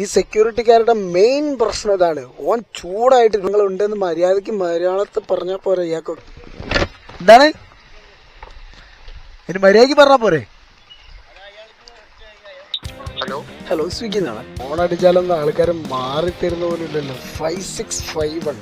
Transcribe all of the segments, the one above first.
ഈ സെക്യൂരിറ്റിക്കാരുടെ മെയിൻ പ്രശ്നം ഇതാണ്. ഓൻ ചൂടായിട്ട് നിങ്ങൾ ഉണ്ടെന്ന് മര്യാദയ്ക്ക് മലയാളത്തിൽ പറഞ്ഞാൽ പോരെ ഇയാൾക്ക്. എന്താണ് ഇനി മര്യാദയ്ക്ക് പറഞ്ഞാ പോരെ. ഹലോ സ്വിഗ്ഗി എന്നാണ്. ഫോൺ അടിച്ചാലൊന്നും ആൾക്കാർ മാറി തരുന്ന പോലും ഇല്ലല്ലോ. Five six five one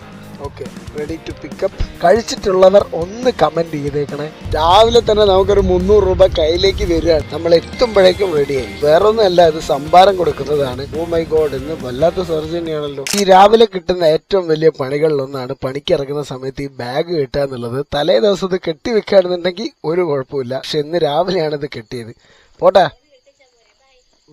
okay ready to pickup കഴിച്ചിട്ടുള്ളവർ ഒന്ന് കമന്റ് ചെയ്തേക്കണേ. രാവിലെ തന്നെ നമുക്കൊരു മുന്നൂറ് രൂപ കയ്യിലേക്ക് വരികയാണ് നമ്മൾ എത്തുമ്പോഴേക്കും റെഡിയായി വേറൊന്നുമല്ല ഇത് സംഭാരം കൊടുക്കുന്നതാണ്. ഓ മൈ ഗോഡ് ഇന്ന് വല്ലാത്ത സർജനിയാണല്ലോ ഈ രാവിലെ കിട്ടുന്ന ഏറ്റവും വലിയ പണികളിലൊന്നാണ് പണിക്ക് ഇറങ്ങുന്ന സമയത്ത് ഈ ബാഗ് കിട്ടുക എന്നുള്ളത്. തലേ ദിവസം ഇത് കെട്ടി വെക്കുകയാണെന്നുണ്ടെങ്കിൽ ഒരു കുഴപ്പമില്ല. പക്ഷെ ഇന്ന് രാവിലെയാണ് ഇത് കെട്ടിയത്. പോട്ടെ.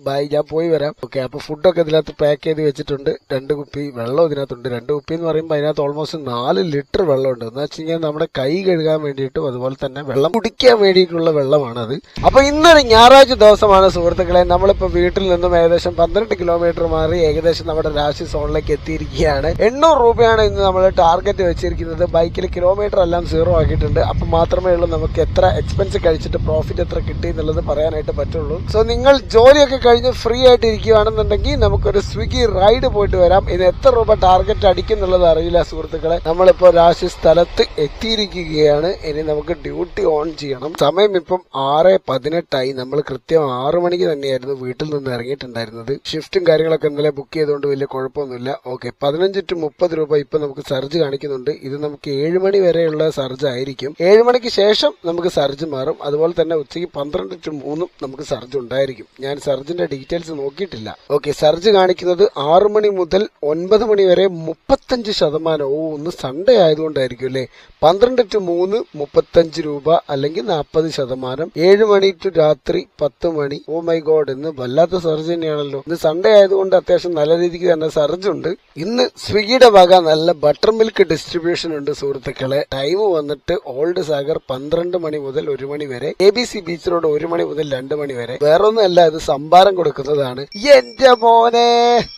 ബൈ ഞാൻ പോയി വരാം. ഓക്കെ അപ്പൊ ഫുഡൊക്കെ ഇതിനകത്ത് പാക്ക് ചെയ്ത് വെച്ചിട്ടുണ്ട്. രണ്ട് കുപ്പി വെള്ളം ഇതിനകത്തുണ്ട്. രണ്ട് കുപ്പി എന്ന് പറയുമ്പോൾ അതിനകത്ത് ഓൾമോസ്റ്റ് നാല് ലിറ്റർ വെള്ളമുണ്ട്. എന്ന് വെച്ച് കഴിഞ്ഞാൽ നമ്മുടെ കൈ കഴുകാൻ വേണ്ടിയിട്ടും അതുപോലെ തന്നെ വെള്ളം കുടിക്കാൻ വേണ്ടിയിട്ടുള്ള വെള്ളമാണ് അത്. അപ്പൊ ഇന്നൊരു ഞായറാഴ്ച ദിവസമാണ് സുഹൃത്തുക്കളെ. നമ്മളിപ്പോ വീട്ടിൽ നിന്നും ഏകദേശം പന്ത്രണ്ട് കിലോമീറ്റർ മാറി ഏകദേശം നമ്മുടെ രാശി സോണിലേക്ക് എത്തിയിരിക്കുകയാണ്. എണ്ണൂറ് രൂപയാണ് ഇന്ന് നമ്മൾ ടാർഗറ്റ് വെച്ചിരിക്കുന്നത്. ബൈക്കിൽ കിലോമീറ്റർ എല്ലാം സീറോ ആക്കിയിട്ടുണ്ട്. അപ്പൊ മാത്രമേ ഉള്ളൂ നമുക്ക് എത്ര എക്സ്പെൻസ് കഴിച്ചിട്ട് പ്രോഫിറ്റ് എത്ര കിട്ടി എന്നുള്ളത് പറയാനായിട്ട് പറ്റുള്ളൂ. സോ നിങ്ങൾ ജോലിയൊക്കെ കഴിഞ്ഞ് ഫ്രീ ആയിട്ട് ഇരിക്കുകയാണെന്നുണ്ടെങ്കിൽ നമുക്കൊരു സ്വിഗ്ഗി റൈഡ് പോയിട്ട് വരാം. ഇത് എത്ര രൂപ ടാർഗറ്റ് അടിക്കും എന്നുള്ളത് അറിയില്ല സുഹൃത്തുക്കളെ. നമ്മളിപ്പോ രാശി സ്ഥലത്ത് എത്തിയിരിക്കുകയാണ്. ഇനി നമുക്ക് ഡ്യൂട്ടി ഓൺ ചെയ്യണം. സമയം ഇപ്പം ആറ് പതിനെട്ടായി. നമ്മൾ കൃത്യം ആറു മണിക്ക് തന്നെയായിരുന്നു വീട്ടിൽ നിന്ന് ഇറങ്ങിയിട്ടുണ്ടായിരുന്നത്. ഷിഫ്റ്റും കാര്യങ്ങളൊക്കെ ഇന്നലെ ബുക്ക് ചെയ്തുകൊണ്ട് വലിയ കുഴപ്പമൊന്നുമില്ല. ഓക്കെ പതിനഞ്ച് ടു മുപ്പത് രൂപ ഇപ്പൊ നമുക്ക് സർജ് കാണിക്കുന്നുണ്ട്. ഇത് നമുക്ക് ഏഴ് മണി വരെയുള്ള സർജ് ആയിരിക്കും. ഏഴ് മണിക്ക് ശേഷം നമുക്ക് സർജ് മാറും. അതുപോലെ തന്നെ ഉച്ചയ്ക്ക് പന്ത്രണ്ട് ടു മൂന്നും നമുക്ക് സർജ് ഉണ്ടായിരിക്കും. ഞാൻ സർജിന്റെ ഡീറ്റെയിൽസ് നോക്കിയിട്ടില്ല. ഓക്കെ സർജ് കാണിക്കുന്നത് ആറു മണി മുതൽ ഒൻപത് മണി വരെ മുപ്പത്തഞ്ച് ശതമാനം. ഓ ഒന്ന് സൺഡേ ആയതുകൊണ്ടായിരിക്കും അല്ലേ? പന്ത്രണ്ട് ടു മൂന്ന് മുപ്പത്തഞ്ച് രൂപ അല്ലെങ്കിൽ നാൽപ്പത് ശതമാനം. ഏഴ് മണി ടു രാത്രി പത്ത് മണി. ഓ മൈ ഗോഡ് ഇന്ന് വല്ലാത്ത സർജ് തന്നെയാണല്ലോ. ഇന്ന് സൺഡേ ആയതുകൊണ്ട് അത്യാവശ്യം നല്ല രീതിക്ക് തന്നെ സർജ് ഉണ്ട്. ഇന്ന് സ്വിഗ്ഗിയുടെ വക നല്ല ബട്ടർ മിൽക്ക് ഡിസ്ട്രിബ്യൂഷൻ ഉണ്ട് സുഹൃത്തുക്കളെ. ടൈം വന്നിട്ട് ഓൾഡ് സാഗർ പന്ത്രണ്ട് മണി മുതൽ ഒരു മണി വരെ. A B C beach road ഒരു മണി മുതൽ രണ്ട് മണി വരെ. വേറൊന്നുമല്ല ഇത് സംഭാരം കൊടുക്കുന്നതാണ് എന്റെ മോനെ!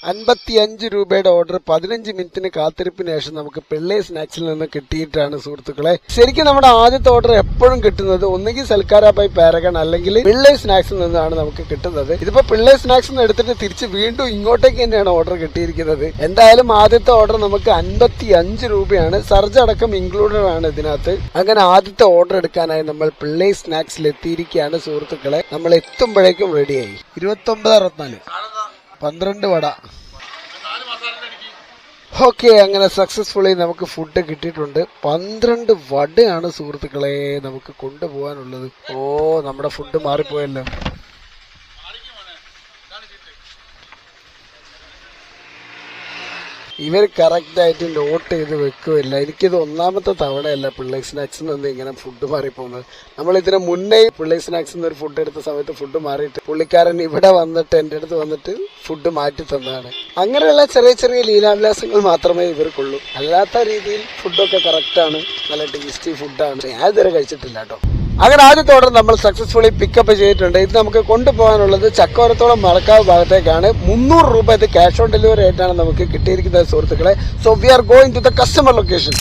അൻപത്തി അഞ്ച് രൂപയുടെ ഓർഡർ പതിനഞ്ച് മിനിറ്റിന് കാത്തിരിപ്പിന് ശേഷം നമുക്ക് പിള്ളേ സ്നാക്സിൽ നിന്ന് കിട്ടിയിട്ടാണ് സുഹൃത്തുക്കളെ. ശരിക്കും നമ്മുടെ ആദ്യത്തെ ഓർഡർ എപ്പോഴും കിട്ടുന്നത് ഒന്നുകിൽ സൽക്കാര ബൈ പാരഗൺ അല്ലെങ്കിൽ പിള്ളേ സ്നാക്സിൽ നിന്നാണ് നമുക്ക് കിട്ടുന്നത്. ഇതിപ്പോ പിള്ളേ സ്നാക്സ് നിന്ന് എടുത്തിട്ട് തിരിച്ച് വീണ്ടും ഇങ്ങോട്ടേക്ക് തന്നെയാണ് ഓർഡർ കിട്ടിയിരിക്കുന്നത്. എന്തായാലും ആദ്യത്തെ ഓർഡർ നമുക്ക് അൻപത്തി അഞ്ച് രൂപയാണ്. സർജ് അടക്കം ഇൻക്ലൂഡഡ് ആണ് ഇതിനകത്ത്. അങ്ങനെ ആദ്യത്തെ ഓർഡർ എടുക്കാനായി നമ്മൾ പിള്ളേ സ്നാക്സിൽ എത്തിയിരിക്കുകയാണ് സുഹൃത്തുക്കളെ. നമ്മൾ എത്തുമ്പോഴേക്കും റെഡിയായി ഇരുപത്തി ഒമ്പത് അറുപത്തിനാല്. പന്ത്രണ്ട് വട. ഓക്കെ അങ്ങനെ സക്സസ്ഫുള്ളി നമുക്ക് ഫുഡ് കിട്ടിയിട്ടുണ്ട്. പന്ത്രണ്ട് വടയാണ് സുഹൃത്തുക്കളെ നമുക്ക് കൊണ്ടുപോകാനുള്ളത്. ഓ നമ്മുടെ ഫുഡ് മാറിപ്പോയല്ലോ. ഇവർ കറക്റ്റായിട്ട് നോട്ട് ചെയ്ത് വെക്കുമില്ല എനിക്കിത് ഒന്നാമത്തെ തവണയല്ല പിള്ളേർ സ്നാക്സിൽ നിന്ന് ഇങ്ങനെ ഫുഡ് മാറിപ്പോകുന്നത്. നമ്മൾ ഇതിന് മുന്നേ പിള്ളേർ സ്നാക്സ് നിന്ന് ഒരു ഫുഡ് എടുത്ത സമയത്ത് ഫുഡ് മാറിയിട്ട് പുള്ളിക്കാരൻ ഇവിടെ വന്നിട്ട് എന്റെ അടുത്ത് വന്നിട്ട് ഫുഡ് മാറ്റി തന്നതാണ്. അങ്ങനെയുള്ള ചെറിയ ചെറിയ ലീലാവിലാസങ്ങൾ മാത്രമേ ഇവർക്കുള്ളൂ. അല്ലാത്ത രീതിയിൽ ഫുഡൊക്കെ കറക്റ്റാണ് നല്ല ടേസ്റ്റി ഫുഡാണ് ഞാൻ ഇതുവരെ കഴിച്ചിട്ടില്ല കേട്ടോ. അങ്ങനെ ആദ്യത്തെ ഓർഡർ നമ്മൾ സക്സസ്ഫുള്ളി പിക്കപ്പ് ചെയ്തിട്ടുണ്ട്. ഇത് നമുക്ക് കൊണ്ടുപോകാനുള്ളത് ചക്കോരത്തോളം മഴക്കാവ് ഭാഗത്തേക്കാണ്. മുന്നൂറ് രൂപ ഇത് ക്യാഷ് ഓൺ ഡെലിവറി ആയിട്ടാണ് നമുക്ക് കിട്ടിയിരിക്കുന്നത് സുഹൃത്തുക്കളെ. So we are going to the customer location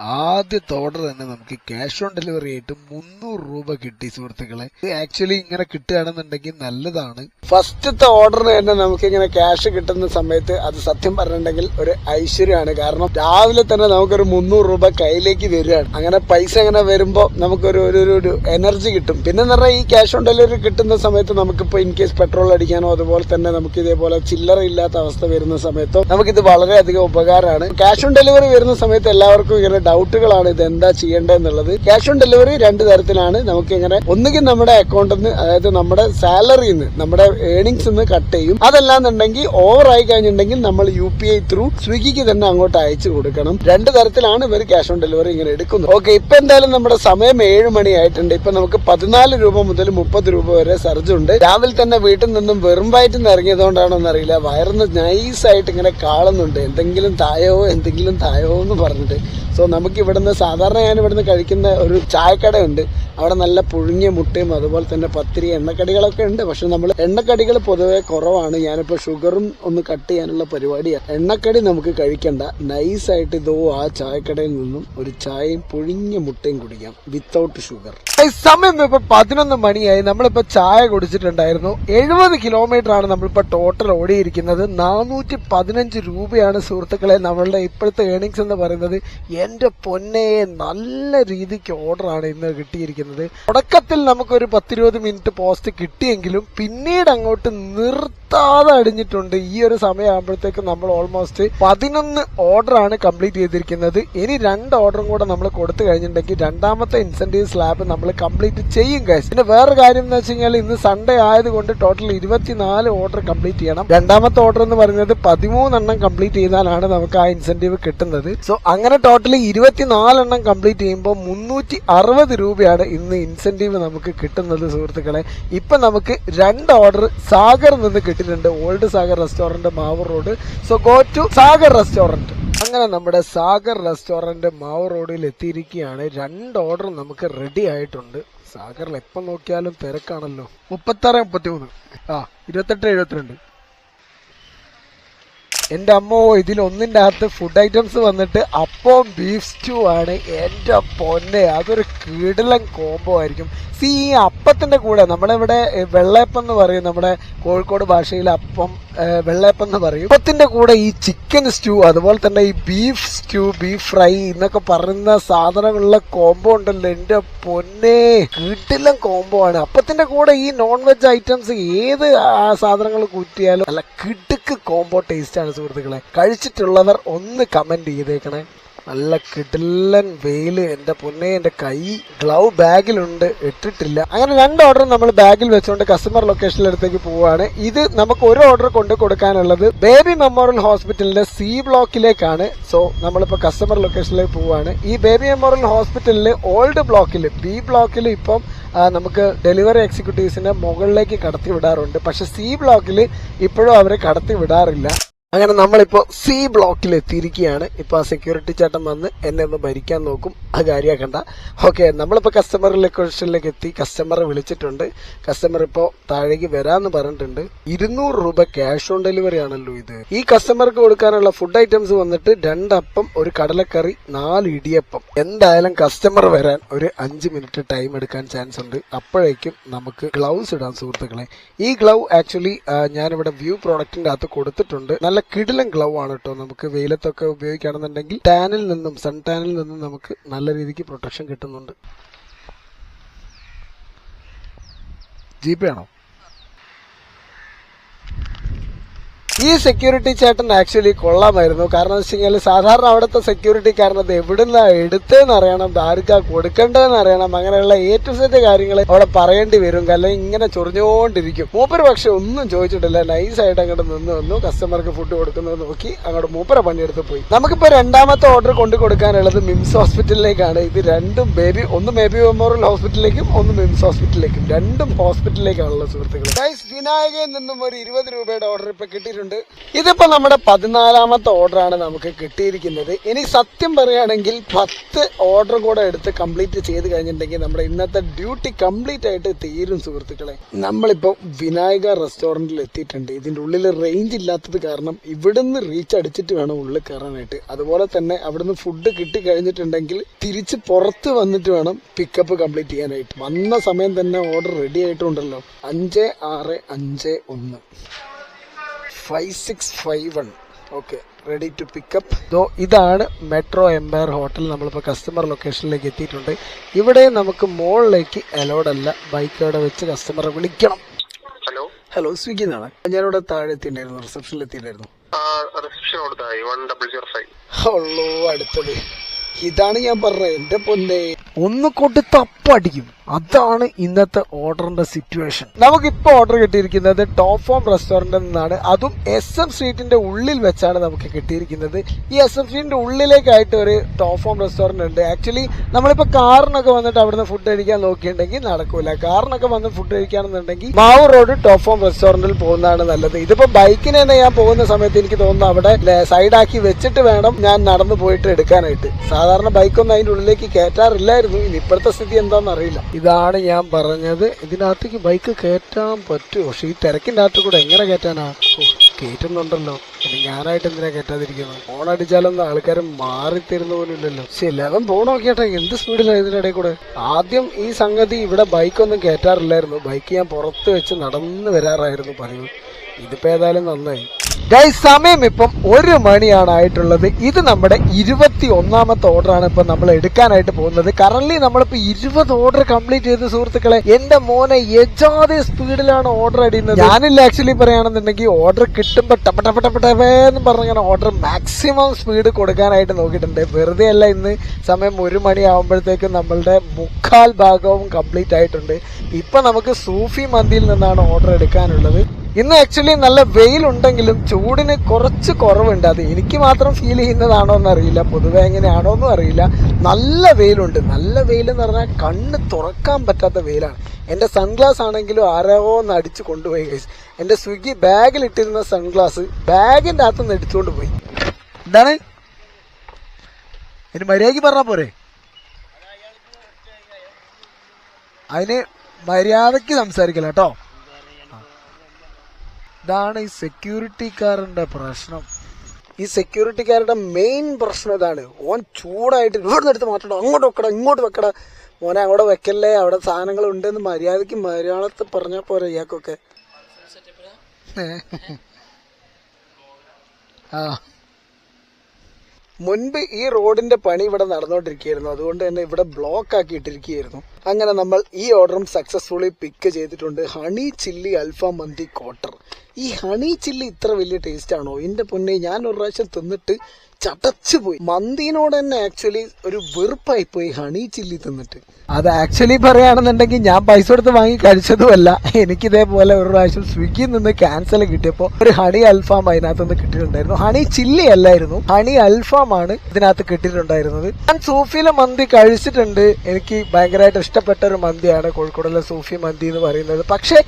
ആദ്യത്തെ ഓർഡർ തന്നെ നമുക്ക് ക്യാഷ് ഓൺ ഡെലിവറി ആയിട്ട് മുന്നൂറ് രൂപ കിട്ടി സുഹൃത്തുക്കളെ. ആക്ച്വലി ഇങ്ങനെ കിട്ടുകയാണെന്നുണ്ടെങ്കിൽ നല്ലതാണ്. ഫസ്റ്റത്തെ ഓർഡറിന് തന്നെ നമുക്ക് ഇങ്ങനെ ക്യാഷ് കിട്ടുന്ന സമയത്ത് അത് സത്യം പറഞ്ഞിട്ടുണ്ടെങ്കിൽ ഒരു ഐശ്വര്യമാണ്. കാരണം രാവിലെ തന്നെ നമുക്കൊരു മുന്നൂറ് രൂപ കയ്യിലേക്ക് വരികയാണ്. അങ്ങനെ പൈസ ഇങ്ങനെ വരുമ്പോൾ നമുക്കൊരു ഒരു- ഒരു എനർജി കിട്ടും. പിന്നെ എന്ന് പറഞ്ഞാൽ ഈ ക്യാഷ് ഓൺ ഡെലിവറി കിട്ടുന്ന സമയത്ത് നമുക്കിപ്പോൾ ഇൻ കേസ് പെട്രോൾ അടിക്കാനോ അതുപോലെ തന്നെ നമുക്ക് ഇതേപോലെ ചില്ലറ ഇല്ലാത്ത അവസ്ഥ വരുന്ന സമയത്തോ നമുക്കിത് വളരെയധികം ഉപകാരമാണ്. ക്യാഷ് ഓൺ ഡെലിവറി വരുന്ന സമയത്ത് എല്ലാവർക്കും ഇങ്ങനെ ഡൗട്ടുകളാണ് ഇത് എന്താ ചെയ്യേണ്ടതെന്നുള്ളത്. ക്യാഷ് ഓൺ ഡെലിവറി രണ്ട് തരത്തിലാണ്. നമുക്ക് ഇങ്ങനെ ഒന്നുകിൽ നമ്മുടെ അക്കൗണ്ടിൽ നിന്ന് അതായത് നമ്മുടെ സാലറിയിൽ നിന്ന് നമ്മുടെ ഏണിങ്സ് നിന്ന് കട്ട് ചെയ്യും. അതല്ലാന്നുണ്ടെങ്കിൽ ഓവർ ആയി കഴിഞ്ഞിട്ടുണ്ടെങ്കിൽ നമ്മൾ യു പി ഐ ത്രൂ സ്വിഗ്ഗിക്ക് തന്നെ അങ്ങോട്ട് അയച്ചു കൊടുക്കണം. രണ്ട് തരത്തിലാണ് ഇവർ ക്യാഷ് ഓൺ ഡെലിവറി ഇങ്ങനെ എടുക്കുന്നത്. ഓക്കെ ഇപ്പൊ എന്തായാലും നമ്മുടെ സമയം ഏഴ് മണി ആയിട്ടുണ്ട്. ഇപ്പൊ നമുക്ക് പതിനാല് രൂപ മുതൽ മുപ്പത് രൂപ വരെ സർജ് ഉണ്ട്. രാവിലെ തന്നെ വീട്ടിൽ നിന്നും വെറും വയറ്റിൽ നിന്ന് ഇറങ്ങിയതുകൊണ്ടാണോ എന്നറിയില്ല വയറിന് നൈസായിട്ട് ഇങ്ങനെ കാളുന്നുണ്ട്. എന്തെങ്കിലും തായോ എന്തെങ്കിലും തായോ എന്ന് പറഞ്ഞിട്ട് സോ നമുക്ക് ഇവിടുന്ന് സാധാരണ ഞാൻ ഇവിടുന്ന് കഴിക്കുന്ന ഒരു ചായക്കടയുണ്ട്. അവിടെ നല്ല പുഴുങ്ങിയ മുട്ടയും അതുപോലെ തന്നെ പത്തിരി എണ്ണക്കടികളൊക്കെ ഉണ്ട്. പക്ഷെ നമ്മൾ എണ്ണക്കടികൾ പൊതുവെ കുറവാണ്. ഞാനിപ്പോൾ ഷുഗറും ഒന്ന് കട്ട് ചെയ്യാനുള്ള പരിപാടിയാണ് എണ്ണക്കടി നമുക്ക് കഴിക്കണ്ട. നൈസായിട്ട് ഇതോ ആ ചായക്കടയിൽ നിന്നും ഒരു ചായയും പുഴുങ്ങിയ മുട്ടയും കുടിക്കാം. Without sugar. സമയം ഇപ്പൊ പതിനൊന്ന് മണിയായി. നമ്മളിപ്പോ ചായ കുടിച്ചിട്ടുണ്ടായിരുന്നു. എഴുപത് കിലോമീറ്റർ ആണ് നമ്മളിപ്പോ ടോട്ടൽ ഓടിയിരിക്കുന്നത്. നാനൂറ്റി പതിനഞ്ച് രൂപയാണ് സുഹൃത്തുക്കളെ നമ്മളുടെ ഇപ്പോഴത്തെ ഏണിങ്സ് എന്ന് പറയുന്നത്. എന്റെ പൊന്നയെ നല്ല രീതിക്ക് ഓർഡറാണ് ഇന്ന് കിട്ടിയിരിക്കുന്നത്. തുടക്കത്തിൽ നമുക്കൊരു പത്തിരുപത് മിനിറ്റ് പോസ്റ്റ് കിട്ടിയെങ്കിലും പിന്നീട് അങ്ങോട്ട് നിർത്താതെ അടിഞ്ഞിട്ടുണ്ട്. ഈ ഒരു സമയമാകുമ്പോഴത്തേക്ക് നമ്മൾ ഓൾമോസ്റ്റ് പതിനൊന്ന് ഓർഡറാണ് കംപ്ലീറ്റ് ചെയ്തിരിക്കുന്നത്. ഇനി രണ്ട് ഓർഡറും കൂടെ നമ്മൾ കൊടുത്തു കഴിഞ്ഞിട്ടുണ്ടെങ്കിൽ രണ്ടാമത്തെ ഇൻസെന്റീവ് സ്ലാബ് നമ്മൾ കംപ്ലീറ്റ് ചെയ്യും കാശ് പിന്നെ വേറെ കാര്യം എന്ന് വെച്ച് കഴിഞ്ഞാൽ ഇന്ന് സൺഡേ ആയതുകൊണ്ട് ടോട്ടൽ ഇരുപത്തിനാല് ഓർഡർ കംപ്ലീറ്റ് ചെയ്യണം. രണ്ടാമത്തെ ഓർഡർ എന്ന് പറയുന്നത് പതിമൂന്നെണ്ണം കംപ്ലീറ്റ് ചെയ്താലാണ് നമുക്ക് ആ ഇൻസെന്റീവ് കിട്ടുന്നത്. സോ അങ്ങനെ ടോട്ടൽ ഇരുപത്തിനാലെണ്ണം കംപ്ലീറ്റ് ചെയ്യുമ്പോൾ മുന്നൂറ്റി അറുപത് രൂപയാണ് ഇന്ന് ഇൻസെന്റീവ് നമുക്ക് കിട്ടുന്നത് സുഹൃത്തുക്കളെ. ഇപ്പം നമുക്ക് രണ്ട് ഓർഡർ സാഗർ നിന്ന് കിട്ടിയിട്ടുണ്ട്. Old Sagar restaurant Mavoor road so go to Sagar restaurant അങ്ങനെ നമ്മുടെ സാഗർ റെസ്റ്റോറന്റ് മാവൂർ റോഡിൽ എത്തിയിരിക്കുകയാണ്. രണ്ട് ഓർഡർ നമുക്ക് റെഡി ആയിട്ടുണ്ട്. സാഗറിൽ എപ്പം നോക്കിയാലും തിരക്കാണല്ലോ. മുപ്പത്താറ് മുപ്പത്തി മൂന്ന് ആ ഇരുപത്തെട്ട് എഴുപത്തിരണ്ട്. എന്റെ അമ്മോ ഇതിൽ ഒന്നിന്റെ അകത്ത് ഫുഡ് ഐറ്റംസ് വന്നിട്ട് അപ്പവും ബീഫ് സ്റ്റൂ ആണ് എന്റെ പൊന്നെ. അതൊരു കീടലം കോംബോ ആയിരിക്കും. ഈ അപ്പത്തിന്റെ കൂടെ നമ്മളിവിടെ വെള്ളയപ്പം എന്ന് പറയും നമ്മുടെ കോഴിക്കോട് ഭാഷയിൽ അപ്പം വെള്ളയപ്പം എന്ന് പറയും. അപ്പത്തിന്റെ കൂടെ ഈ ചിക്കൻ സ്റ്റൂ അതുപോലെ തന്നെ ഈ ബീഫ് സ്റ്റൂ ബീഫ് ഫ്രൈ എന്നൊക്കെ പറയുന്ന സാധനങ്ങളിലെ കോംബോ ഉണ്ടല്ലോ എന്റെ പൊന്നെ. കിടിലൻ കോംബോ ആണ്. അപ്പത്തിന്റെ കൂടെ ഈ നോൺ വെജ് ഐറ്റംസ് ഏത് സാധനങ്ങൾ കൂട്ടിയാലും നല്ല കിടുക്ക് കോംബോ ടേസ്റ്റ് ആണ് സുഹൃത്തുക്കളെ. കഴിച്ചിട്ടുള്ളവർ ഒന്ന് കമന്റ് ചെയ്തേക്കണേ. നല്ല കിടിലൻ വെയിൽ. എന്റെ പൊന്നെ എന്റെ കൈ ഗ്ലൗ ബാഗിലുണ്ട് ഇട്ടിട്ടില്ല. അങ്ങനെ രണ്ട് ഓർഡർ നമ്മൾ ബാഗിൽ വെച്ചുകൊണ്ട് കസ്റ്റമർ ലൊക്കേഷനിലടുത്തേക്ക് പോവുകയാണ് ഇത് നമുക്ക് ഒരു ഓർഡർ കൊണ്ട് കൊടുക്കാനുള്ളത് ബേബി മെമ്മോറിയൽ ഹോസ്പിറ്റലിന്റെ സി ബ്ലോക്കിലേക്കാണ് സോ നമ്മളിപ്പോ കസ്റ്റമർ ലൊക്കേഷനിലേക്ക് പോവുകയാണ് ഈ ബേബി മെമ്മോറിയൽ ഹോസ്പിറ്റലിൽ ഓൾഡ് ബ്ലോക്കിൽ ബി ബ്ലോക്കിൽ ഇപ്പം നമുക്ക് ഡെലിവറി എക്സിക്യൂട്ടീവ്സിനെ മുകളിലേക്ക് കടത്തി വിടാറുണ്ട്. പക്ഷെ സി ബ്ലോക്കിൽ ഇപ്പോഴും അവരെ കടത്തി വിടാറില്ല. അങ്ങനെ നമ്മളിപ്പോ സി ബ്ലോക്കിൽ എത്തിയിരിക്കുകയാണ് ഇപ്പൊ ആ സെക്യൂരിറ്റി ചേട്ടൻ വന്ന് എന്നെ ഒന്ന് ഭരിക്കാൻ നോക്കും. ആ കാര്യമാക്കണ്ട ഓക്കെ നമ്മളിപ്പോ കസ്റ്റമർ ലൊക്കേഷനിലേക്ക് എത്തി കസ്റ്റമറെ വിളിച്ചിട്ടുണ്ട്. കസ്റ്റമർ ഇപ്പോ താഴേക്ക് വരാന്ന് പറഞ്ഞിട്ടുണ്ട്. ഇരുന്നൂറ് രൂപ ക്യാഷ് ഓൺ ഡെലിവറി ആണല്ലോ ഇത്. ഈ കസ്റ്റമർക്ക് കൊടുക്കാനുള്ള ഫുഡ് ഐറ്റംസ് വന്നിട്ട് രണ്ടപ്പം ഒരു കടലക്കറി നാല് ഇടിയപ്പം. എന്തായാലും കസ്റ്റമർ വരാൻ ഒരു അഞ്ച് മിനിറ്റ് ടൈം എടുക്കാൻ ചാൻസ് ഉണ്ട്. അപ്പോഴേക്കും നമുക്ക് ഗ്ലൗസ് ഇടാൻ സുഹൃത്തുക്കളെ. ഈ ഗ്ലൗ ആക്ച്വലി ഞാനിവിടെ വ്യൂ പ്രോഡക്റ്റിന്റെ അകത്ത് കൊടുത്തിട്ടുണ്ട്. നല്ല കിടിലൻ ഗ്ലൗ ആണ് കേട്ടോ നമുക്ക് വെയിലത്തൊക്കെ ഉപയോഗിക്കുകയാണെന്നുണ്ടെങ്കിൽ ടാനിൽ നിന്നും സൺ ടാനിൽ നിന്നും നമുക്ക് നല്ല രീതിക്ക് പ്രൊട്ടക്ഷൻ കിട്ടുന്നുണ്ട്. ജി പേ ആണോ? ഈ സെക്യൂരിറ്റി ചേട്ടൻ ആക്ച്വലി കൊള്ളാമായിരുന്നു. കാരണം എന്ന് വെച്ച് കഴിഞ്ഞാൽ സാധാരണ അവിടുത്തെ സെക്യൂരിറ്റി കാരണം എവിടുന്ന എടുത്തതെന്ന് അറിയണം ആർക്കാ കൊടുക്കേണ്ടതെന്ന് അറിയണം അങ്ങനെയുള്ള ടു സെറ്റ് കാര്യങ്ങൾ അവിടെ പറയേണ്ടി വരും. അല്ലെങ്കിൽ ഇങ്ങനെ ചൊറിഞ്ഞുകൊണ്ടിരിക്കും. മൂപ്പര് പക്ഷെ ഒന്നും ചോദിച്ചിട്ടില്ല. നൈസായിട്ട് അങ്ങോട്ട് നിന്ന് വന്നു. കസ്റ്റമർക്ക് ഫുഡ് കൊടുക്കുന്നത് നോക്കി അങ്ങോട്ട് മൂപ്പര പണിയെടുത്ത് പോയി. നമുക്കിപ്പോ രണ്ടാമത്തെ ഓർഡർ കൊണ്ടു കൊടുക്കാനുള്ളത് മിംസ് ഹോസ്പിറ്റലിലേക്കാണ്. ഇത് രണ്ടും ബേബി ഒന്ന് ബേബി മെമ്മോറിയൽ ഹോസ്പിറ്റലിലേക്കും ഒന്ന് മിംസ് ഹോസ്പിറ്റലിലേക്കും. രണ്ടും ഹോസ്പിറ്റലിലേക്കാണുള്ള സുഹൃത്തുക്കൾ വിനായകയിൽ നിന്നും ഒരു ഇരുപത് രൂപയുടെ ഓർഡർ ഇപ്പൊ കിട്ടിയിട്ടുണ്ട്. ഇതിപ്പോ നമ്മുടെ പതിനാലാമത്തെ ഓർഡറാണ് നമുക്ക് കിട്ടിയിരിക്കുന്നത്. ഇനി സത്യം പറയുകയാണെങ്കിൽ പത്ത് ഓർഡർ കൂടെ എടുത്ത് കംപ്ലീറ്റ് ചെയ്ത് കഴിഞ്ഞിട്ടുണ്ടെങ്കിൽ നമ്മുടെ ഇന്നത്തെ ഡ്യൂട്ടി കംപ്ലീറ്റ് ആയിട്ട് തീരും സുഹൃത്തുക്കളെ. നമ്മളിപ്പോ വിനായക റെസ്റ്റോറന്റിൽ എത്തിയിട്ടുണ്ട്. ഇതിന്റെ ഉള്ളിൽ റേഞ്ച് ഇല്ലാത്തത് കാരണം ഇവിടുന്ന് റീച്ച് അടിച്ചിട്ട് വേണം ഉള്ളിൽ കയറാനായിട്ട്. അതുപോലെ തന്നെ അവിടുന്ന് ഫുഡ് കിട്ടി കഴിഞ്ഞിട്ടുണ്ടെങ്കിൽ തിരിച്ച് പുറത്ത് വന്നിട്ട് വേണം പിക്കപ്പ് കംപ്ലീറ്റ് ചെയ്യാനായിട്ട്. വന്ന സമയം തന്നെ ഓർഡർ റെഡി ആയിട്ടുണ്ടല്ലോ. അഞ്ച് ആറ് അഞ്ച് ഒന്ന്. Five six five one okay ready to pickup ദോ ഇതാണ് മെട്രോ എംപയർ ഹോട്ടൽ നമ്മളിപ്പോൾ കസ്റ്റമർ ലൊക്കേഷനിലേക്ക് എത്തിയിട്ടുണ്ട്. ഇവിടെ നമുക്ക് മുകളിലേക്ക് അലോഡ് അല്ല. ബൈക്ക് അവിടെ വെച്ച് കസ്റ്റമറെ വിളിക്കണം. ഹലോ ഹലോ സ്വിഗ്ഗി എന്നാണ്. ഞാനിവിടെ താഴെ എത്തിയിട്ടുണ്ടായിരുന്നു റിസപ്ഷനിൽ എത്തിയിട്ടുണ്ടായിരുന്നു. അടുത്തത്. ഇതാണ് ഞാൻ പറഞ്ഞത് എന്റെ പൊന്നെ. ഒന്ന് കൊടുത്ത് അപ്പടിക്കും. അതാണ് ഇന്നത്തെ ഓർഡറിന്റെ സിറ്റുവേഷൻ നമുക്കിപ്പോ ഓർഡർ കിട്ടിയിരിക്കുന്നത് ടോപ്പ് ഫോം റെസ്റ്റോറന്റിൽ നിന്നാണ് അതും എസ് എം സ്ട്രീറ്റിന്റെ ഉള്ളിൽ വെച്ചാണ് നമുക്ക് കിട്ടിയിരിക്കുന്നത്. ഈ എസ് എം സ്ട്രീറ്റിന്റെ ഉള്ളിലേക്കായിട്ട് ഒരു ടോപ്പ് ഫോം റെസ്റ്റോറന്റ് ഉണ്ട്. ആക്ച്വലി നമ്മളിപ്പോ കാറിനൊക്കെ വന്നിട്ട് അവിടുന്ന് ഫുഡ് കഴിക്കാൻ നോക്കിയിട്ടുണ്ടെങ്കിൽ നടക്കൂല. കാറിനൊക്കെ വന്ന് ഫുഡ് കഴിക്കുകയാണെന്നുണ്ടെങ്കിൽ മാവൂർ റോഡ് ടോപ്പ് ഫോം റെസ്റ്റോറന്റിൽ പോകുന്നതാണ് നല്ലത്. ഇതിപ്പോ ബൈക്കിന് തന്നെ ഞാൻ പോകുന്ന സമയത്ത് എനിക്ക് തോന്നുന്നു അവിടെ സൈഡാക്കി വെച്ചിട്ട് വേണം ഞാൻ നടന്നു പോയിട്ട് എടുക്കാനായിട്ട്. സാധാരണ ബൈക്കൊന്നും അതിന്റെ ഉള്ളിലേക്ക് കയറ്റാറില്ലായിരുന്നു. ഇനി ഇപ്പോഴത്തെ സ്ഥിതി എന്താണെന്ന് അറിയില്ല. ഇതാണ് ഞാൻ പറഞ്ഞത്. ഇതിനകത്തേക്ക് ബൈക്ക് കയറ്റാൻ പറ്റുമോ? പക്ഷെ ഈ തിരക്കിന്റെ അകത്ത് കൂടെ എങ്ങനെ കയറ്റാനാ? കയറ്റുന്നുണ്ടല്ലോ പിന്നെ ഞാനായിട്ട് എന്തിനാ കയറ്റാതിരിക്കുന്നത്? ഫോൺ അടിച്ചാലൊന്നും ആൾക്കാർ മാറിത്തരുന്ന പോലും ഇല്ലല്ലോ. പക്ഷെ ലെവൻ പോണോക്കിയാട്ടെ എന്ത് സ്പീഡിലാണ് ഇതിനിടയിൽ കൂടെ? ആദ്യം ഈ സംഗതി ഇവിടെ ബൈക്കൊന്നും കയറ്റാറില്ലായിരുന്നു. ബൈക്ക് ഞാൻ പുറത്ത് വെച്ച് നടന്ന് വരാറായിരുന്നു പതിവ്. ഇതിപ്പോ ഏതായാലും നന്നായി. ഗൈസ് സമയം ഇപ്പം ഒരു മണിയാണ് ആയിട്ടുള്ളത്. ഇത് നമ്മുടെ ഇരുപത്തി ഒന്നാമത്തെ ഓർഡർ ആണ് ഇപ്പൊ നമ്മൾ എടുക്കാനായിട്ട് പോകുന്നത്. കറന്റ് നമ്മളിപ്പോ ഇരുപത് ഓർഡർ കംപ്ലീറ്റ് ചെയ്ത സുഹൃത്തുക്കളെ എന്റെ മോനെ യജാതെ സ്പീഡിലാണ് ഓർഡർ അടിയുന്നത്. ഞാനില്ല ആക്ച്വലി പറയുകയാണെന്നുണ്ടെങ്കിൽ ഓർഡർ കിട്ടുമ്പോ ടപ്പട്ടപ്പട്ടപ്പട്ടവേന്ന് ടപ്പ ടപ്പ ടപ്പേന്ന് പറഞ്ഞങ്ങനെ ഓർഡർ മാക്സിമം സ്പീഡ് കൊടുക്കാനായിട്ട് നോക്കിയിട്ടുണ്ട്. വെറുതെ അല്ല ഇന്ന് സമയം ഒരു മണി ആകുമ്പോഴത്തേക്കും നമ്മളുടെ മുക്കാൽ ഭാഗവും കംപ്ലീറ്റ് ആയിട്ടുണ്ട്. ഇപ്പൊ നമുക്ക് സൂഫി മന്തിയിൽ നിന്നാണ് ഓർഡർ എടുക്കാനുള്ളത്. ഇന്ന് ആക്ച്വലി നല്ല വെയിൽ ഉണ്ടെങ്കിലും ചൂടിന് കുറച്ച് കുറവുണ്ട്. അത് എനിക്ക് മാത്രം ഫീൽ ചെയ്യുന്നതാണോ എന്ന് അറിയില്ല പൊതുവെ എങ്ങനെയാണോ എന്നും അറിയില്ല. നല്ല വെയിലുണ്ട്. നല്ല വെയിൽ എന്ന് പറഞ്ഞാൽ കണ്ണ് തുറക്കാൻ പറ്റാത്ത വെയിലാണ്. എന്റെ സൺഗ്ലാസ് ആണെങ്കിലും ആരോ ഒന്ന് അടിച്ച് കൊണ്ടുപോയി കഴിച്ചു എന്റെ സ്വിഗ്ഗി ബാഗിൽ ഇട്ടിരുന്ന സൺഗ്ലാസ് ബാഗിന്റെ അകത്തുനിന്ന് എടുത്തുകൊണ്ട് പോയി. എന്താണ് ഇനി മര്യാദയ്ക്ക് പറഞ്ഞാൽ പോരെ? അതിന് മര്യാദയ്ക്ക് സംസാരിക്കല കേട്ടോ ഇതാണ് ഈ സെക്യൂരിറ്റിക്കാരന്റെ പ്രശ്നം. ഈ സെക്യൂരിറ്റിക്കാരുടെ മെയിൻ പ്രശ്നം ഇതാണ്. ഓൻ ചൂടായിട്ട് ഇവിടുന്ന് എടുത്ത് മാറ്റണം. അങ്ങോട്ട് വെക്കട ഇങ്ങോട്ട് വെക്കട. മോനെ അവിടെ വെക്കല്ലേ? അവിടെ സാധനങ്ങൾ ഉണ്ടെന്ന് മര്യാദയ്ക്ക് മലയാളത്തിൽ പറഞ്ഞാൽ പോരെ ഇയാൾക്കൊക്കെ. ആ. മുൻപ് ഈ റോഡിന്റെ പണി ഇവിടെ നടന്നുകൊണ്ടിരിക്കുകയായിരുന്നു. അതുകൊണ്ട് തന്നെ ഇവിടെ ബ്ലോക്ക് ആക്കിയിട്ടിരിക്കുകയായിരുന്നു. അങ്ങനെ നമ്മൾ ഈ ഓർഡറും സക്സസ്ഫുള്ളി പിക്ക് ചെയ്തിട്ടുണ്ട്. ഹണി ചില്ലി അൽഫാം മന്തി കോട്ടർ ഈ ഹണി ചില്ലി ഇത്ര വലിയ ടേസ്റ്റ് ആണോ? എന്റെ പൊന്നെ ഞാൻ ഒരു പ്രാവശ്യം തിന്നിട്ട് ചടച്ചു പോയി. മന്തിനോട് തന്നെ ആക്ച്വലി ഒരു വെറുപ്പായി പോയി ഹണി ചില്ലി തിന്നിട്ട്. അത് ആക്ച്വലി പറയുകയാണെന്നുണ്ടെങ്കിൽ ഞാൻ പൈസ കൊടുത്ത് വാങ്ങി കഴിച്ചതുമല്ല. എനിക്ക് ഇതേപോലെ ഒരു പ്രാവശ്യം സ്വിഗ്ഗിയിൽ നിന്ന് ക്യാൻസൽ കിട്ടിയപ്പോൾ ഒരു ഹണി അൽഫാം അതിനകത്ത് നിന്ന് കിട്ടിയിട്ടുണ്ടായിരുന്നു. ഹണി ചില്ലി അല്ലായിരുന്നു. ഹണി അൽഫാം ആണ് ഇതിനകത്ത് കിട്ടിയിട്ടുണ്ടായിരുന്നത്. ഞാൻ സൂഫിയിലെ മന്തി കഴിച്ചിട്ടുണ്ട്. എനിക്ക് ഭയങ്കരമായിട്ട് ഇഷ്ടപ്പെട്ട ഒരു മന്തിയാണ് കോഴിക്കോടിലെ സൂഫി മന്തി എന്ന് പറയുന്നത്. പക്ഷേ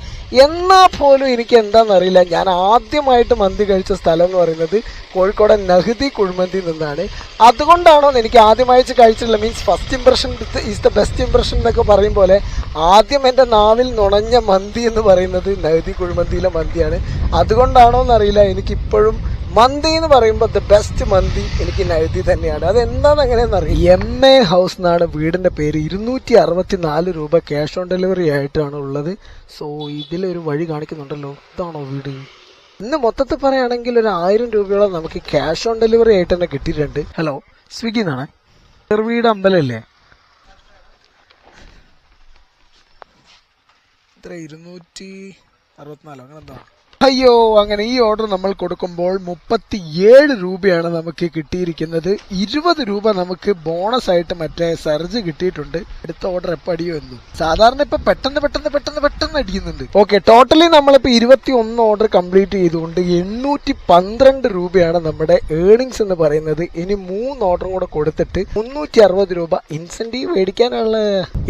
എന്നാ പോലും എനിക്ക് എന്താണെന്നറിയില്ല. ഞാൻ ആദ്യമായിട്ട് മന്തി കഴിച്ച സ്ഥലം എന്ന് പറയുന്നത് കോഴിക്കോട് നഹ്ദി കുഴിമന്തി നിന്നാണ്. അതുകൊണ്ടാണോ എനിക്ക് ആദ്യമായിട്ട് കഴിച്ചിട്ടില്ല. Means first impression is the best impression എന്നൊക്കെ പറയും പോലെ ആദ്യം എന്റെ നാവിൽ നുണഞ്ഞ മന്തി എന്ന് പറയുന്നത് നഹ്ദി കുഴിമന്തിയിലെ മന്തിയാണ്. അതുകൊണ്ടാണോ എന്നറിയില്ല. എനിക്കിപ്പോഴും മന്തി എന്ന് പറയുമ്പോൾ ദ ബെസ്റ്റ് മന്തി എനിക്ക് നഴുതി തന്നെയാണ്. അത് എന്താണെന്ന് എങ്ങനെയാണെന്ന് അറിയാം എം എ ഹൗസ് എന്നാണ് വീടിന്റെ പേര്. ഇരുന്നൂറ്റി അറുപത്തി നാല് രൂപ ക്യാഷ് ഓൺ ഡെലിവറി ആയിട്ടാണ് ഉള്ളത്. സോ ഇതിലൊരു വഴി കാണിക്കുന്നുണ്ടല്ലോ. ഇതാണോ വീട്? ഇന്ന് മൊത്തത്തിൽ പറയുകയാണെങ്കിൽ ഒരു ആയിരം രൂപയോളം നമുക്ക് ക്യാഷ് ഓൺ ഡെലിവറി ആയിട്ട് തന്നെ കിട്ടിയിട്ടുണ്ട്. ഹലോ സ്വിഗ്ഗി എന്നാണ്. ചെറുവീട് അമ്പലല്ലേ ഇത്ര ഇരുന്നൂറ്റി അറുപത്തിനാലോ അങ്ങനെ എന്താ. അയ്യോ അങ്ങനെ ഈ ഓർഡർ നമ്മൾ കൊടുക്കുമ്പോൾ മുപ്പത്തിയേഴ് രൂപയാണ് നമുക്ക് കിട്ടിയിരിക്കുന്നത്. ഇരുപത് രൂപ നമുക്ക് ബോണസ് ആയിട്ട് മറ്റേ സർജ് കിട്ടിയിട്ടുണ്ട്. അടുത്ത ഓർഡർ എപ്പോൾ അടിയോ എന്ന്. സാധാരണ ഇപ്പൊ പെട്ടെന്ന് പെട്ടെന്ന് പെട്ടെന്ന് പെട്ടെന്ന് അടിക്കുന്നുണ്ട്. ഓക്കെ ടോട്ടലി നമ്മളിപ്പോ ഇരുപത്തി ഒന്ന് ഓർഡർ കംപ്ലീറ്റ് ചെയ്തുകൊണ്ട് എണ്ണൂറ്റി പന്ത്രണ്ട് രൂപയാണ് നമ്മുടെ ഏണിങ്സ് എന്ന് പറയുന്നത്. ഇനി മൂന്ന് ഓർഡർ കൂടെ കൊടുത്തിട്ട് മുന്നൂറ്റി അറുപത് രൂപ ഇൻസെന്റീവ് മേടിക്കാനുള്ള.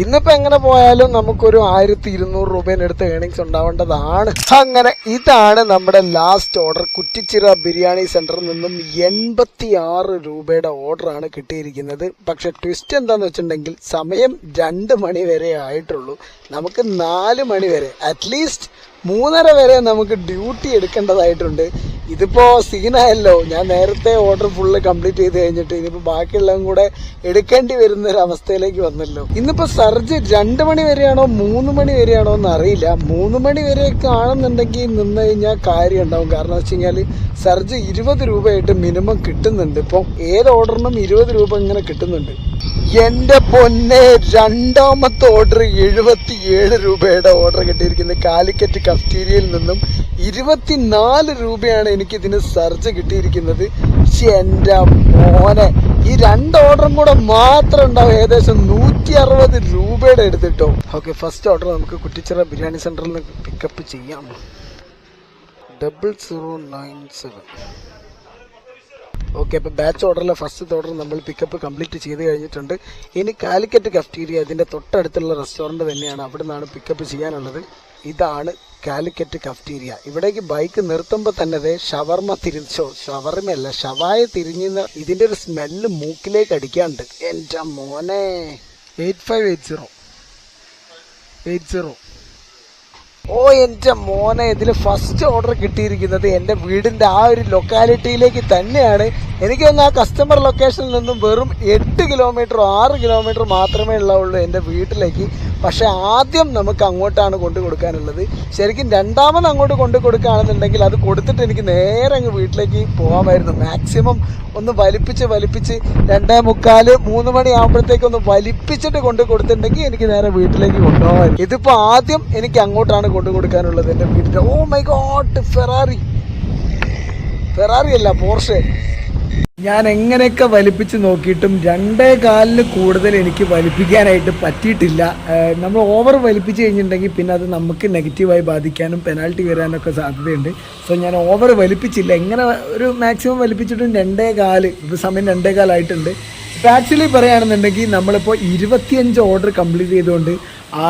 ഇന്നിപ്പോ എങ്ങനെ പോയാലും നമുക്കൊരു ആയിരത്തി ഇരുന്നൂറ് രൂപേന്റെ അടുത്ത് ഏണിങ്സ് ഉണ്ടാവേണ്ടതാണ്. അങ്ങനെ ഇതാണ് നമ്മുടെ ലാസ്റ്റ് ഓർഡർ കുറ്റിച്ചിറ ബിരിയാണി സെന്ററിൽ നിന്നും എൺപത്തി ആറ് രൂപയുടെ ഓർഡറാണ് കിട്ടിയിരിക്കുന്നത്. പക്ഷെ ട്വിസ്റ്റ് എന്താണെന്ന് വെച്ചിട്ടുണ്ടെങ്കിൽ സമയം രണ്ട് മണി വരെ ആയിട്ടുള്ളൂ. നമുക്ക് നാല് മണി വരെ അറ്റ്ലീസ്റ്റ് മൂന്നര വരെ നമുക്ക് ഡ്യൂട്ടി എടുക്കേണ്ടതായിട്ടുണ്ട്. ഇതിപ്പോ സീനായല്ലോ. ഞാൻ നേരത്തെ ഓർഡർ ഫുള്ള് കംപ്ലീറ്റ് ചെയ്ത് കഴിഞ്ഞിട്ട് ഇനിയിപ്പോ ബാക്കിയുള്ളതും കൂടെ എടുക്കേണ്ടി വരുന്ന ഒരു അവസ്ഥയിലേക്ക് വന്നല്ലോ. ഇന്നിപ്പോ സർജ് രണ്ട് മണി വരെയാണോ മൂന്ന് മണി വരെയാണോ എന്ന് അറിയില്ല മൂന്ന് മണി വരെയൊക്കെ ആണെന്നുണ്ടെങ്കിൽ നിന്ന് കഴിഞ്ഞാൽ കാര്യം ഉണ്ടാവും. കാരണം വെച്ച് കഴിഞ്ഞാൽ സർജ് ഇരുപത് രൂപയായിട്ട് മിനിമം കിട്ടുന്നുണ്ട്. ഇപ്പം ഏത് ഓർഡറിനും ഇരുപത് രൂപ ഇങ്ങനെ കിട്ടുന്നുണ്ട്. എന്റെ പൊന്നെ രണ്ടാമത്തെ ഓർഡർ എഴുപത്തിയേഴ് രൂപയുടെ ഓർഡർ കിട്ടിയിരിക്കുന്നത് കാലിക്കറ്റ് കഫ്റ്റീരിയയിൽ നിന്നും ഇരുപത്തിനാല് രൂപയാണ് എനിക്ക് ഇതിന് സർജ് കിട്ടിയിരിക്കുന്നത് എന്റെ മോനെ ഈ രണ്ട് ഓർഡറും കൂടെ മാത്രം ഉണ്ടാവും. ഏകദേശം നൂറ്റി അറുപത് രൂപയുടെ എടുത്തിട്ടോ ഓക്കെ ഫസ്റ്റ് ഓർഡർ നമുക്ക് കുറ്റിച്ചിറ ബിരിയാണി സെന്ററിൽ നിന്ന് പിക്കപ്പ് ചെയ്യാം. Double zero nine seven okay അപ്പോൾ ബാച്ച് ഓർഡറിലെ ഫസ്റ്റ് ഓർഡർ നമ്മൾ പിക്കപ്പ് കംപ്ലീറ്റ് ചെയ്ത് കഴിഞ്ഞിട്ടുണ്ട്. ഇനി കാലിക്കറ്റ് കഫ്റ്റീരിയ ഇതിന്റെ തൊട്ടടുത്തുള്ള റെസ്റ്റോറന്റ് തന്നെയാണ് അവിടെ നിന്നാണ് പിക്കപ്പ് ചെയ്യാനുള്ളത്. ഇതാണ് കാലിക്കറ്റ് കഫ്റ്റീരിയ ഇവിടേക്ക് ബൈക്ക് നിർത്തുമ്പോൾ തന്നെ ഷവർമ തിരിച്ചോ ഷവർമയല്ല ഷവായ തിരിഞ്ഞ ഇതിന്റെ ഒരു സ്മെല്ല് മൂക്കിലേക്ക് അടിക്കാണ്ട്. എന്റെ മോനെ. Eight five eight zero eight zero ഓ എന്റെ മോനെ ഇതിൽ ഫസ്റ്റ് ഓർഡർ കിട്ടിയിരിക്കുന്നത് എന്റെ വീടിന്റെ ആ ഒരു ലൊക്കാലിറ്റിയിലേക്ക് തന്നെയാണ്. എനിക്ക് തന്നെ ആ കസ്റ്റമർ ലൊക്കേഷനിൽ നിന്നും വെറും എട്ട് കിലോമീറ്റർ ആറ് കിലോമീറ്റർ മാത്രമേ ഉള്ളൂ എന്റെ വീട്ടിലേക്ക്. പക്ഷേ ആദ്യം നമുക്ക് അങ്ങോട്ടാണ് കൊണ്ടു കൊടുക്കാനുള്ളത്. ശരിക്കും രണ്ടാമത് അങ്ങോട്ട് കൊണ്ടു കൊടുക്കുകയാണെന്നുണ്ടെങ്കിൽ അത് കൊടുത്തിട്ട് എനിക്ക് നേരെ അങ്ങ് വീട്ടിലേക്ക് പോകാമായിരുന്നു മാക്സിമം ഒന്ന് വലിപ്പിച്ച് വലിപ്പിച്ച് രണ്ടേ മുക്കാൽ മൂന്ന് മണി ആകുമ്പോഴത്തേക്ക് ഒന്ന് വലിപ്പിച്ചിട്ട് കൊണ്ടു കൊടുത്തിട്ടുണ്ടെങ്കിൽ എനിക്ക് നേരെ വീട്ടിലേക്ക് കൊണ്ടുപോകാമായിരുന്നു ഇതിപ്പോൾ ആദ്യം എനിക്ക് അങ്ങോട്ടാണ് കൊണ്ടു കൊടുക്കാനുള്ളത് എന്റെ വീടിന്റെ oh my god Ferrari Ferrari അല്ല പോർഷെ ഞാൻ എങ്ങനെയൊക്കെ വലിപ്പിച്ച് നോക്കിയിട്ടും രണ്ടേ കാലിന് കൂടുതൽ എനിക്ക് വലിപ്പിക്കാനായിട്ട് പറ്റിയിട്ടില്ല. നമ്മൾ ഓവർ വലിപ്പിച്ച് കഴിഞ്ഞിട്ടുണ്ടെങ്കിൽ പിന്നെ അത് നമുക്ക് നെഗറ്റീവായി ബാധിക്കാനും പെനാൽറ്റി വരാനൊക്കെ സാധ്യതയുണ്ട്. സോ ഞാൻ ഓവർ വലിപ്പിച്ചില്ല. എങ്ങനെ ഒരു മാക്സിമം വലിപ്പിച്ചിട്ടും രണ്ടേ കാൽ ഇപ്പോൾ സമയം രണ്ടേ കാലായിട്ടുണ്ട്. ആക്ച്വലി പറയുകയാണെന്നുണ്ടെങ്കിൽ നമ്മളിപ്പോൾ ഇരുപത്തിയഞ്ച് ഓർഡർ കംപ്ലീറ്റ് ചെയ്തുകൊണ്ട്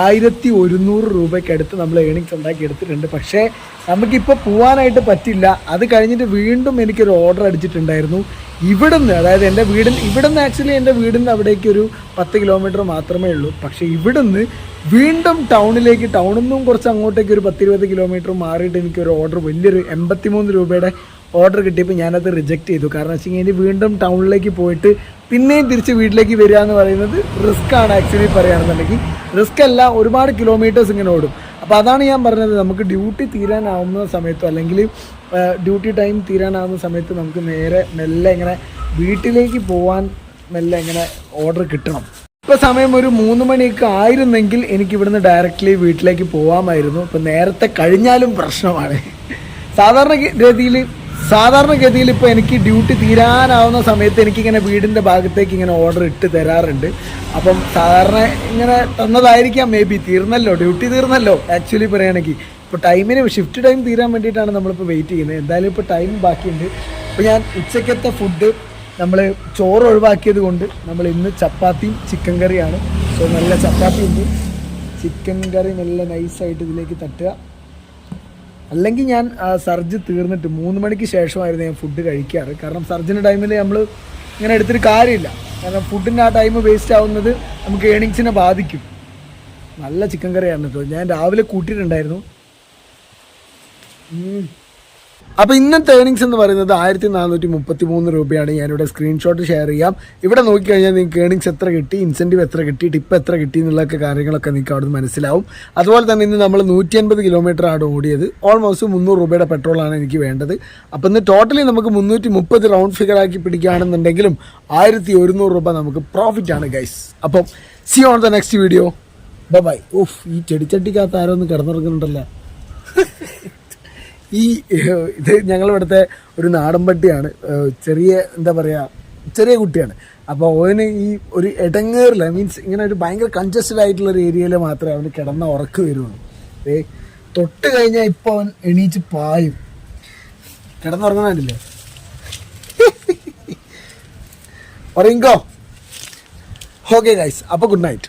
ആയിരത്തി ഒരുന്നൂറ് രൂപയ്ക്ക് അടുത്ത് നമ്മൾ ഏണിങ്സ് ഉണ്ടാക്കി എടുത്തിട്ടുണ്ട്. പക്ഷേ നമുക്കിപ്പോൾ പോകാനായിട്ട് പറ്റില്ല. അത് കഴിഞ്ഞിട്ട് വീണ്ടും എനിക്കൊരു ഓർഡർ അടിച്ചിട്ടുണ്ടായിരുന്നു. ഇവിടുന്ന് അതായത് എന്റെ വീടിന് ഇവിടുന്ന് ആക്ച്വലി എന്റെ വീടിന് അവിടേക്ക് ഒരു പത്ത് കിലോമീറ്റർ മാത്രമേ ഉള്ളൂ. പക്ഷേ ഇവിടുന്ന് വീണ്ടും ടൗണിലേക്ക് ടൗണിൽ നിന്നും കുറച്ച് അങ്ങോട്ടേക്ക് ഒരു പത്തിരുപത് കിലോമീറ്റർ മാറിയിട്ട് എനിക്കൊരു ഓർഡർ വലിയൊരു എൺപത്തിമൂന്ന് രൂപയുടെ ഓർഡർ കിട്ടിയപ്പോൾ ഞാനത് റിജക്റ്റ് ചെയ്തു. കാരണം വെച്ച് കഴിഞ്ഞാൽ വീണ്ടും ടൗണിലേക്ക് പോയിട്ട് പിന്നെയും തിരിച്ച് വീട്ടിലേക്ക് വരിക എന്ന് പറയുന്നത് റിസ്ക് ആണ് ആക്ച്വലി പറയുകയാണെന്നുണ്ടെങ്കിൽ റിസ്ക് അല്ല ഒരുപാട് കിലോമീറ്റേഴ്സ് ഇങ്ങനെ ഓടും. അപ്പോൾ അതാണ് ഞാൻ പറഞ്ഞത്. നമുക്ക് ഡ്യൂട്ടി തീരാനാവുന്ന സമയത്തോ അല്ലെങ്കിൽ ഡ്യൂട്ടി ടൈം തീരാനാവുന്ന സമയത്ത് നമുക്ക് നേരെ മെല്ലെ ഇങ്ങനെ വീട്ടിലേക്ക് പോകാൻ മെല്ലെ ഇങ്ങനെ ഓർഡർ കിട്ടണം. ഇപ്പോൾ സമയം ഒരു മൂന്ന് മണിയൊക്കെ ആയിരുന്നെങ്കിൽ എനിക്ക് ഇവിടുന്ന് ഡയറക്റ്റ്ലി വീട്ടിലേക്ക് പോകാമായിരുന്നു ഇപ്പം നേരത്തെ കഴിഞ്ഞാലും പ്രശ്നമാണ്. സാധാരണ ഗതിയിൽ സാധാരണഗതിയിൽ ഇപ്പോൾ എനിക്ക് ഡ്യൂട്ടി തീരാനാവുന്ന സമയത്ത് എനിക്കിങ്ങനെ വീടിന്റെ ഭാഗത്തേക്ക് ഇങ്ങനെ ഓർഡർ ഇട്ട് തരാറുണ്ട്. അപ്പം സാധാരണ ഇങ്ങനെ തന്നതായിരിക്കാം മേ ബി തീർന്നല്ലോ ഡ്യൂട്ടി തീർന്നല്ലോ. ആക്ച്വലി പറയുകയാണെങ്കിൽ ഇപ്പോൾ ടൈമിന് ഷിഫ്റ്റ് ടൈം തീരാൻ വേണ്ടിയിട്ടാണ് നമ്മളിപ്പോൾ വെയിറ്റ് ചെയ്യുന്നത്. എന്തായാലും ഇപ്പോൾ ടൈം ബാക്കിയുണ്ട്. അപ്പോൾ ഞാൻ ഉച്ചയ്ക്കത്തെ ഫുഡ് നമ്മൾ ചോറ് ഒഴിവാക്കിയത് കൊണ്ട് നമ്മൾ ഇന്ന് ചപ്പാത്തിയും ചിക്കൻ കറിയാണ്. സോ നല്ല ചപ്പാത്തി ഉണ്ട് ചിക്കൻ കറി നല്ല നൈസായിട്ട് ഇതിലേക്ക് തട്ടുക. അല്ലെങ്കിൽ ഞാൻ സർജ് തീർന്നിട്ട് മൂന്ന് മണിക്ക് ശേഷമായിരുന്നു ഞാൻ ഫുഡ് കഴിക്കാറ്. കാരണം സർജിന്റെ ടൈമിൽ നമ്മൾ ഇങ്ങനെ എടുത്തിട്ട് കാര്യമില്ല. കാരണം ഫുഡിന്റെ ആ ടൈം വേസ്റ്റ് ആവുന്നത് നമുക്ക് ഏണിങ്സിനെ ബാധിക്കും. നല്ല ചിക്കൻ കറിയാണ് കേട്ടോ ഞാൻ രാവിലെ കൂട്ടിയിട്ടുണ്ടായിരുന്നു. ഉം. അപ്പൊ ഇന്നത്തെ ഏണിങ്സ് എന്ന് പറയുന്നത് ആയിരത്തി നാനൂറ്റി മുപ്പത്തി മൂന്ന് രൂപയാണ്. ഞാനിവിടെ സ്ക്രീൻഷോട്ട് ഷെയർ ചെയ്യാം. ഇവിടെ നോക്കിക്കഴിഞ്ഞാൽ നിങ്ങൾക്ക് ഏണിങ്സ് എത്ര കിട്ടി ഇൻസെന്റീവ് എത്ര കിട്ടി ടിപ്പ് എത്ര കിട്ടി എന്നുള്ളൊക്കെ കാര്യങ്ങളൊക്കെ നിങ്ങൾക്ക് അവിടെ മനസ്സിലാവും. അതുപോലെ തന്നെ ഇന്ന് നമ്മൾ നൂറ്റി അൻപത് കിലോമീറ്റർ ആണ് ഓടിയത്. ഓൾമോസ്റ്റ് മുന്നൂറ് രൂപയുടെ പെട്രോളാണ് എനിക്ക് വേണ്ടത്. അപ്പോൾ ഇന്ന് ടോട്ടലി നമുക്ക് മുന്നൂറ്റി മുപ്പത് റൗണ്ട് ഫിഗർ ആക്കി പിടിക്കുകയാണെന്നുണ്ടെങ്കിലും ആയിരത്തി ഒരുന്നൂറ് രൂപ നമുക്ക് പ്രോഫിറ്റാണ് ഗൈസ് അപ്പം see on the next video bye of ഈ ചെടിച്ചട്ടിക്കകത്ത് ആരോ ഒന്ന് കിടന്നിറങ്ങുന്നുണ്ടല്ലോ? ഈ ഇത് ഞങ്ങളിവിടുത്തെ ഒരു നാടൻ പട്ടിയാണ് ചെറിയ എന്താ പറയുക ചെറിയ കുട്ടിയാണ്. അപ്പോൾ അവന് ഈ ഒരു ഇടങ്ങേറില്ല മീൻസ് ഇങ്ങനെ ഒരു ഭയങ്കര കൺജസ്റ്റഡ് ആയിട്ടുള്ള ഒരു ഏരിയയിൽ മാത്രമേ അവന് കിടന്ന ഉറക്ക് വരുള്ളൂ. ഏ തൊട്ട് കഴിഞ്ഞാൽ ഇപ്പോൾ അവൻ എണീച്ച് പായും. കിടന്നുറങ്ങാനില്ലേ ഉറങ്ങിക്കോ? ഓക്കെ ഗൈസ് അപ്പോൾ ഗുഡ് നൈറ്റ്